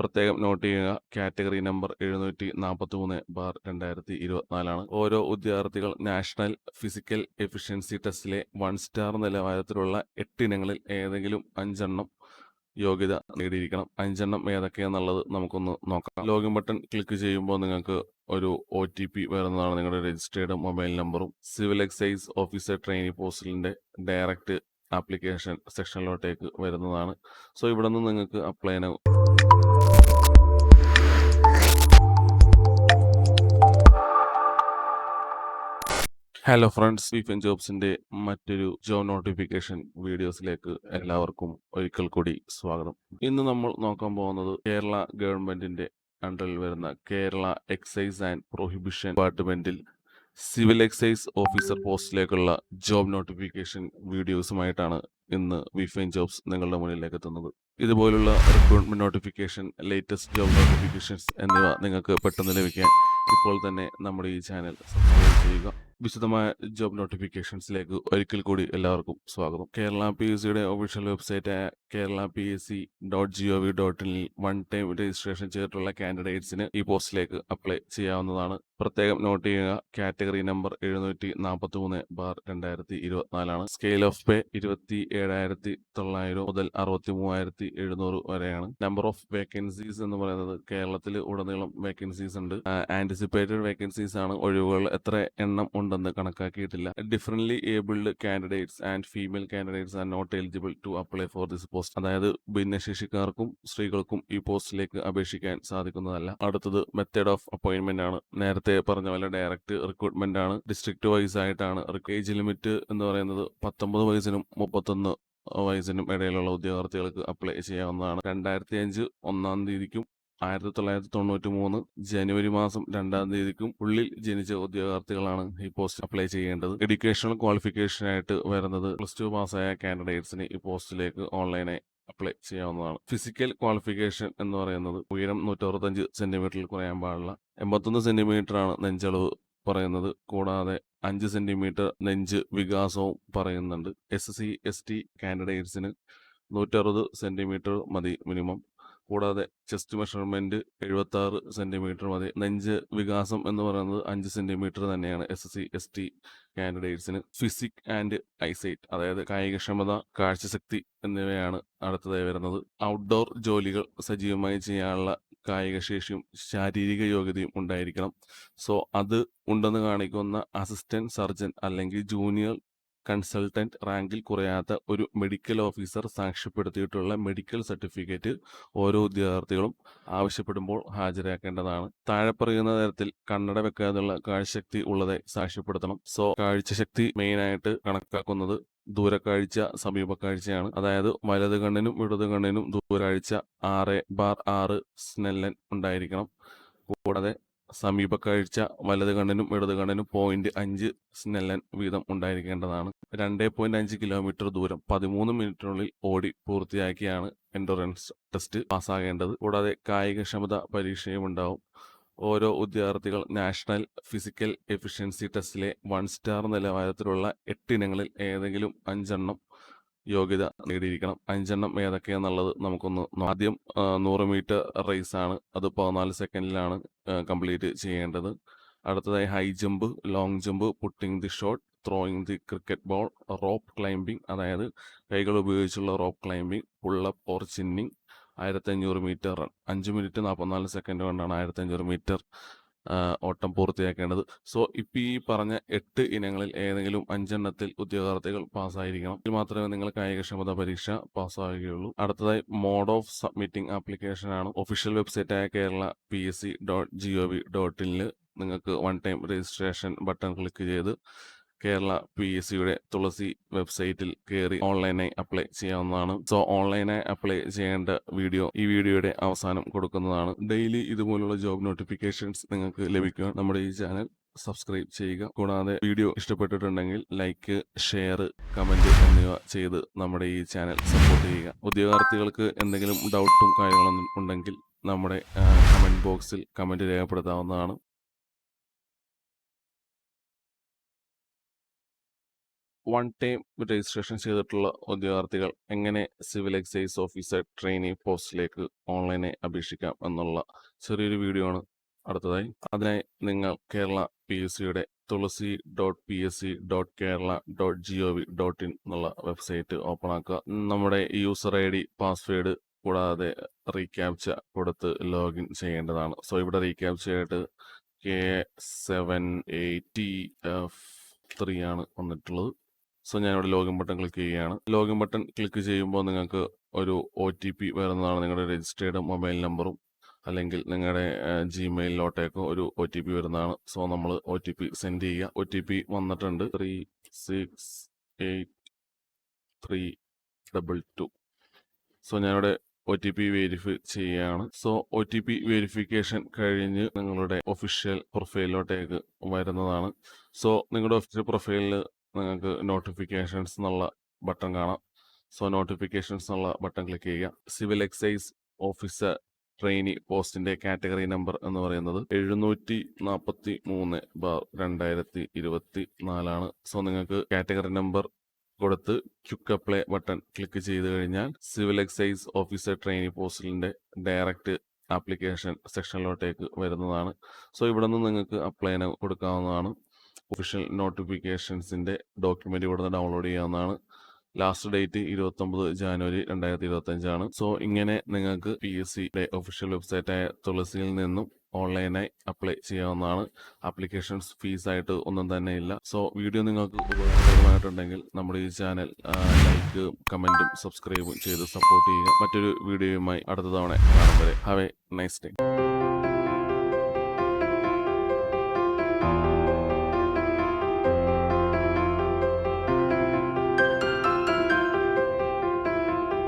പ്രത്യേകം നോട്ട് ചെയ്യുക. Category number എഴുന്നൂറ്റി നാൽപ്പത്തി മൂന്ന് ബാർ രണ്ടായിരത്തി ഇരുപത്തിനാലാണ് ഓരോ ഉദ്യോഗാർത്ഥികൾ നാഷണൽ ഫിസിക്കൽ എഫിഷ്യൻസി ടെസ്റ്റിലെ വൺ സ്റ്റാർ നിലവാരത്തിലുള്ള എട്ട് ഇനങ്ങളിൽ ഏതെങ്കിലും അഞ്ചെണ്ണം യോഗ്യത നേടിയിരിക്കണം. അഞ്ചെണ്ണം ഏതൊക്കെയാണെന്നുള്ളത് നമുക്കൊന്ന് നോക്കാം. ലോഗിൻ ബട്ടൺ ക്ലിക്ക് ചെയ്യുമ്പോൾ നിങ്ങൾക്ക് ഒരു ഒ ടി പി വരുന്നതാണ് നിങ്ങളുടെ രജിസ്റ്റേർഡ് മൊബൈൽ നമ്പറും. സിവിൽ എക്സൈസ് ഓഫീസർ ട്രെയിനിങ് പോസ്റ്റിലിന്റെ ഡയറക്റ്റ് ആപ്ലിക്കേഷൻ സെക്ഷനിലോട്ടേക്ക് വരുന്നതാണ്. സോ ഇവിടെ നിന്ന് നിങ്ങൾക്ക് അപ്ലൈ ഹലോ ഫ്രണ്ട്സ് വിഫൻ ജോബ്സിന്റെ മറ്റൊരു ജോബ് നോട്ടിഫിക്കേഷൻ വീഡിയോസിലേക്ക് എല്ലാവർക്കും ഒരിക്കൽ കൂടി സ്വാഗതം. ഇന്ന് നമ്മൾ നോക്കാൻ പോകുന്നത് കേരള ഗവൺമെന്റിന്റെ അണ്ടറിൽ വരുന്ന കേരള എക്സൈസ് ആൻഡ് പ്രൊഹിബിഷൻ ഡിപ്പാർട്ട്മെന്റിൽ സിവിൽ എക്സൈസ് ഓഫീസർ പോസ്റ്റിലേക്കുള്ള ജോബ് നോട്ടിഫിക്കേഷൻ വീഡിയോസുമായിട്ടാണ് ഇന്ന് വിഫൻ ജോബ്സ് നിങ്ങളുടെ മുന്നിലേക്ക് എത്തുന്നത്. ഇതുപോലുള്ള recruitment notification latest job notifications എന്നിവ നിങ്ങൾക്ക് പെട്ടെന്ന് ലഭിക്കാൻ ഇപ്പോൾ തന്നെ നമ്മുടെ ഈ ചാനൽ സബ്സ്ക്രൈബ് ചെയ്യുക. വിശദമായ ജോബ് നോട്ടിഫിക്കേഷൻസിലേക്ക് ഒരിക്കൽ കൂടി എല്ലാവർക്കും സ്വാഗതം. കേരള പി എസ് സിയുടെ official വെബ്സൈറ്റായ Kerala P S C dot G O V dot ഇനിൽ one time registration ചെയ്തിട്ടുള്ള കാൻഡിഡേറ്റ്സിന് ഈ പോസ്റ്റിലേക്ക് അപ്ലൈ ചെയ്യാവുന്നതാണ്. പ്രത്യേകം നോട്ട് ചെയ്യുക കാറ്റഗറി നമ്പർ എഴുന്നൂറ്റി നാൽപ്പത്തി മൂന്ന് ബാർ രണ്ടായിരത്തി ഇരുപത്തിനാലാണ് സ്കെയിൽ ഓഫ് പേ ഇരുപത്തി ഏഴായിരത്തി തൊള്ളായിരം മുതൽ അറുപത്തി മൂവായിരത്തി എഴുന്നൂറ് വരെയാണ്. നമ്പർ ഓഫ് വേക്കൻസീസ് എന്ന് പറയുന്നത് കേരളത്തിൽ ഉടനീളം വേക്കൻസീസ് ഉണ്ട്. ആന്റിസിപ്പേറ്റഡ് വേക്കൻസീസ് ആണ്. ഒഴിവുകൾ എത്ര എണ്ണം ഉണ്ടെന്ന് കണക്കാക്കിയിട്ടില്ല. Differently abled candidates and female candidates are not eligible to apply for this post അതായത് ഭിന്നശേഷിക്കാർക്കും സ്ത്രീകൾക്കും ഈ പോസ്റ്റിലേക്ക് അപേക്ഷിക്കാൻ സാധിക്കുന്നതല്ല. അടുത്തത് മെത്തേഡ് ഓഫ് അപ്പോയിന്റ്മെന്റ് ആണ്. നേരത്തെ പറഞ്ഞ പോലെ ഡയറക്റ്റ് റിക്രൂട്ട്മെന്റ് ആണ്. ഡിസ്ട്രിക്ട് വൈസ് ആയിട്ടാണ്. ഏജ് ലിമിറ്റ് എന്ന് പറയുന്നത് പത്തൊമ്പത് വയസ്സിനും മുപ്പത്തൊന്ന് വയസ്സിനും ഇടയിലുള്ള ഉദ്യോഗാർത്ഥികൾക്ക് അപ്ലൈ ചെയ്യാവുന്നതാണ്. രണ്ടായിരത്തി അഞ്ച് ഒന്നാം തീയതിക്കും ആയിരത്തി തൊള്ളായിരത്തി തൊണ്ണൂറ്റി മൂന്ന് ജനുവരി മാസം രണ്ടാം തീയതിക്കും ഉള്ളിൽ ജനിച്ച ഉദ്യോഗാർത്ഥികളാണ് ഈ പോസ്റ്റ് അപ്ലൈ ചെയ്യേണ്ടത്. എഡ്യൂക്കേഷണൽ ക്വാളിഫിക്കേഷനായിട്ട് വരുന്നത് പ്ലസ് ടു പാസ്സായ കാൻഡിഡേറ്റ്സിന് ഈ പോസ്റ്റിലേക്ക് ഓൺലൈനായി അപ്ലൈ ചെയ്യാവുന്നതാണ്. ഫിസിക്കൽ ക്വാളിഫിക്കേഷൻ എന്ന് പറയുന്നത് ഉയരം നൂറ്ററുപത്തഞ്ച് സെന്റിമീറ്ററിൽ കുറയാൻ പാടില്ല. എൺപത്തൊന്ന് സെന്റിമീറ്റർ ആണ് നെഞ്ചളവ് പറയുന്നത്. കൂടാതെ അഞ്ച് സെന്റിമീറ്റർ നെഞ്ച് വികാസവും പറയുന്നുണ്ട്. എസ് സി എസ് ടി കാൻഡിഡേറ്റ്സിന് നൂറ്ററുപത് സെന്റിമീറ്റർ മതി മിനിമം കൂടാതെ ചെസ്റ്റ് മെഷർമെന്റ് എഴുപത്തി ആറ് സെന്റിമീറ്റർ മതി. നെഞ്ച് വികാസം എന്ന് പറയുന്നത് അഞ്ച് സെന്റിമീറ്റർ തന്നെയാണ് എസ് സി എസ് ടി കാൻഡിഡേറ്റ്സിന് ഫിസിക് ആൻഡ് ഐസൈറ്റ് അതായത് കായികക്ഷമത കാഴ്ചശക്തി എന്നിവയാണ് അടുത്തതായി വരുന്നത്. ഔട്ട്ഡോർ ജോലികൾ സജീവമായി ചെയ്യാനുള്ള കായികശേഷിയും ശാരീരിക യോഗ്യതയും ഉണ്ടായിരിക്കണം. സോ അത് ഉണ്ടെന്ന് കാണിക്കുന്ന അസിസ്റ്റന്റ് സർജൻ അല്ലെങ്കിൽ ജൂനിയർ കൺസൾട്ടന്റ് റാങ്കിൽ കുറയാത്ത ഒരു മെഡിക്കൽ ഓഫീസർ സാക്ഷ്യപ്പെടുത്തിയിട്ടുള്ള മെഡിക്കൽ സർട്ടിഫിക്കറ്റ് ഓരോ ഉദ്യോഗാർത്ഥികളും ആവശ്യപ്പെടുമ്പോൾ ഹാജരാക്കേണ്ടതാണ്. താഴെ പറയുന്ന തരത്തിൽ കണ്ണട വെക്കാതെയുള്ള കാഴ്ചശക്തി ഉള്ളതെ സാക്ഷ്യപ്പെടുത്തണം. സോ കാഴ്ചശക്തി മെയിനായിട്ട് കണക്കാക്കുന്നത് ദൂരക്കാഴ്ച സമീപക്കാഴ്ചയാണ്. അതായത് വലത് കണ്ണിനും ഇടത് കണ്ണിനും ദൂരാഴ്ച ആറ് ബാർ ആറ് സ്നെല്ലൻ ഉണ്ടായിരിക്കണം. കൂടാതെ സമീപക്കാഴ്ച വലത് കണ്ണിനും ഇടത് കണ്ണിനും പോയിന്റ് അഞ്ച് സ്നെല്ലൻ വീതം ഉണ്ടായിരിക്കേണ്ടതാണ്. രണ്ടേ പോയിന്റ് അഞ്ച് കിലോമീറ്റർ ദൂരം പതിമൂന്ന് മിനിറ്റിനുള്ളിൽ ഓടി പൂർത്തിയാക്കിയാണ് എൻഡോറൻസ് ടെസ്റ്റ് പാസ്സാകേണ്ടത്. കൂടാതെ കായികക്ഷമത പരീക്ഷയും ഉണ്ടാവും. ഓരോ ഉദ്യോഗാർത്ഥികൾ നാഷണൽ ഫിസിക്കൽ എഫിഷ്യൻസി ടെസ്റ്റിലെ വൺ സ്റ്റാർ നിലവാരത്തിലുള്ള എട്ട് ഇനങ്ങളിൽ ഏതെങ്കിലും അഞ്ചെണ്ണം യോഗ്യത നേടിയിരിക്കണം. അഞ്ചെണ്ണം ഏതൊക്കെയാന്നുള്ളത് നമുക്കൊന്ന് ആദ്യം നൂറ് മീറ്റർ റേസ് ആണ് അത് പതിനാല് സെക്കൻഡിലാണ് കംപ്ലീറ്റ് ചെയ്യേണ്ടത്. അടുത്തതായി high jump long jump putting the shot throwing the cricket ball rope climbing അതായത് കൈകൾ ഉപയോഗിച്ചുള്ള rope climbing pull up or chinning ആയിരത്തി അഞ്ഞൂറ് മീറ്റർ റൺ. അഞ്ച് മിനിറ്റ് നാൽപ്പത്തിനാല് സെക്കൻഡ് കൊണ്ടാണ് ആയിരത്തി അഞ്ഞൂറ് മീറ്റർ ഓട്ടം പൂർത്തിയാക്കേണ്ടത്. സോ ഇപ്പം ഈ പറഞ്ഞ എട്ട് ഇനങ്ങളിൽ ഏതെങ്കിലും അഞ്ചെണ്ണത്തിൽ ഉദ്യോഗാർത്ഥികൾ പാസ്സായിരിക്കണം. ഇത് മാത്രമേ നിങ്ങൾ കായികക്ഷമത പരീക്ഷ പാസ്സാവുകയുള്ളൂ. അടുത്തതായി മോഡ് ഓഫ് സബ്മിറ്റിംഗ് ആപ്ലിക്കേഷൻ ആണ്. Official വെബ്സൈറ്റായ Kerala P S C dot G O V dot ഇനിൽ നിങ്ങൾക്ക് one time registration button click ചെയ്ത് കേരള പി എസ് സിയുടെ തുളസി വെബ്സൈറ്റിൽ കയറി ഓൺലൈനായി അപ്ലൈ ചെയ്യാവുന്നതാണ്. സോ ഓൺലൈനായി അപ്ലൈ ചെയ്യേണ്ട വീഡിയോ ഈ വീഡിയോയുടെ അവസാനം കൊടുക്കുന്നതാണ്. ഡെയിലി ഇതുപോലുള്ള ജോബ് നോട്ടിഫിക്കേഷൻസ് നിങ്ങൾക്ക് ലഭിക്കുക നമ്മുടെ ഈ ചാനൽ. സബ്സ്ക്രൈബ് ചെയ്യുക. കൂടാതെ വീഡിയോ ഇഷ്ടപ്പെട്ടിട്ടുണ്ടെങ്കിൽ ലൈക്ക് ഷെയർ കമന്റ് എന്നിവ ചെയ്ത് നമ്മുടെ ഈ ചാനൽ സപ്പോർട്ട് ചെയ്യുക. ഉദ്യോഗാർത്ഥികൾക്ക് എന്തെങ്കിലും ഡൗട്ടും കാര്യങ്ങളും ഉണ്ടെങ്കിൽ നമ്മുടെ കമന്റ് ബോക്സിൽ കമന്റ് രേഖപ്പെടുത്താവുന്നതാണ്. വൺ ടൈം രജിസ്ട്രേഷൻ ചെയ്തിട്ടുള്ള ഉദ്യോഗാർത്ഥികൾ എങ്ങനെ സിവിൽ എക്സൈസ് ഓഫീസർ ട്രെയിനി പോസ്റ്റിലേക്ക് ഓൺലൈനായി അപേക്ഷിക്കാം എന്നുള്ള ചെറിയൊരു വീഡിയോ ആണ് അടുത്തതായി. അതിനായി നിങ്ങൾ കേരള പി എസ് സിയുടെ Thulasi dot P S C dot Kerala dot G O V dot in എന്നുള്ള വെബ്സൈറ്റ് ഓപ്പൺ ആക്കുക. നമ്മുടെ യൂസർ ഐ ഡി പാസ്വേഡ് കൂടാതെ റീക്യാപ്ച കൊടുത്ത് ലോഗിൻ ചെയ്യേണ്ടതാണ്. സോ ഇവിടെ റീക്യാപ്ച ആയിട്ട് K seven eighty F three ആണ് വന്നിട്ടുള്ളത്. സോ ഞാനിവിടെ ലോഗിൻ ബട്ടൺ ക്ലിക്ക് ചെയ്യുകയാണ്. ലോഗിൻ ബട്ടൺ ക്ലിക്ക് ചെയ്യുമ്പോൾ നിങ്ങൾക്ക് ഒരു ഒ ടി പി വരുന്നതാണ് നിങ്ങളുടെ രജിസ്റ്റേർഡ് മൊബൈൽ നമ്പറും അല്ലെങ്കിൽ നിങ്ങളുടെ ജിമെയിലിലോട്ടേക്കോ ഒരു ഒ ടി പി വരുന്നതാണ്. സോ നമ്മൾ ഒ ടി പി സെൻഡ് ചെയ്യുക. ഒ ടി പി വന്നിട്ടുണ്ട്. Three six eight three double two. So ഞാനിവിടെ ഒ ടി പി വെരിഫൈ ചെയ്യുകയാണ്. So O T P verification കഴിഞ്ഞ് നിങ്ങളുടെ ഒഫീഷ്യൽ പ്രൊഫൈലിലോട്ടേക്ക് വരുന്നതാണ്. സോ നിങ്ങളുടെ ഒഫീഷ്യൽ പ്രൊഫൈലിൽ നിങ്ങൾക്ക് നോട്ടിഫിക്കേഷൻസ് എന്നുള്ള ബട്ടൺ കാണാം. സോ നോട്ടിഫിക്കേഷൻസ് എന്നുള്ള ബട്ടൺ ക്ലിക്ക് ചെയ്യുക. സിവിൽ എക്സൈസ് ഓഫീസർ ട്രെയിനി പോസ്റ്റിന്റെ കാറ്റഗറി നമ്പർ എന്ന് പറയുന്നത് എഴുന്നൂറ്റി നാൽപ്പത്തി മൂന്ന് ബാർ രണ്ടായിരത്തി ഇരുപത്തി നാലാണ് സോ നിങ്ങൾക്ക് കാറ്റഗറി നമ്പർ കൊടുത്ത് ക്യുക്ക് അപ്ലൈ ബട്ടൺ ക്ലിക്ക് ചെയ്ത് കഴിഞ്ഞാൽ സിവിൽ എക്സൈസ് ഓഫീസർ ട്രെയിനി പോസ്റ്റിലിന്റെ ഡയറക്റ്റ് ആപ്ലിക്കേഷൻ സെക്ഷനിലോട്ടേക്ക് വരുന്നതാണ്. സോ ഇവിടെ നിന്ന് നിങ്ങൾക്ക് അപ്ലൈ കൊടുക്കാവുന്നതാണ്. ഒഫീഷ്യൽ നോട്ടിഫിക്കേഷൻസിന്റെ ഡോക്യുമെന്റ് ഇവിടെ നിന്ന് ഡൗൺലോഡ് ചെയ്യാവുന്നതാണ്. ലാസ്റ്റ് ഡേറ്റ് ഇരുപത്തൊമ്പത് ജാനുവരി രണ്ടായിരത്തി ഇരുപത്തി അഞ്ചാണ് സോ ഇങ്ങനെ നിങ്ങൾക്ക് പി എസ് സിയുടെ ഒഫീഷ്യൽ വെബ്സൈറ്റായ തുളസിയിൽ നിന്നും ഓൺലൈനായി അപ്ലൈ ചെയ്യാവുന്നതാണ്. ആപ്ലിക്കേഷൻസ് ഫീസ് ആയിട്ട് ഒന്നും തന്നെ ഇല്ല. സോ വീഡിയോ നിങ്ങൾക്ക് ഉപകാരപ്രദമായിട്ടുണ്ടെങ്കിൽ നമ്മുടെ ഈ ചാനൽ ലൈക്ക് കമന്റും സബ്സ്ക്രൈബും ചെയ്ത് സപ്പോർട്ട് ചെയ്യുക. മറ്റൊരു വീഡിയോയുമായി അടുത്ത തവണ കാണും വരെ. Have A nice day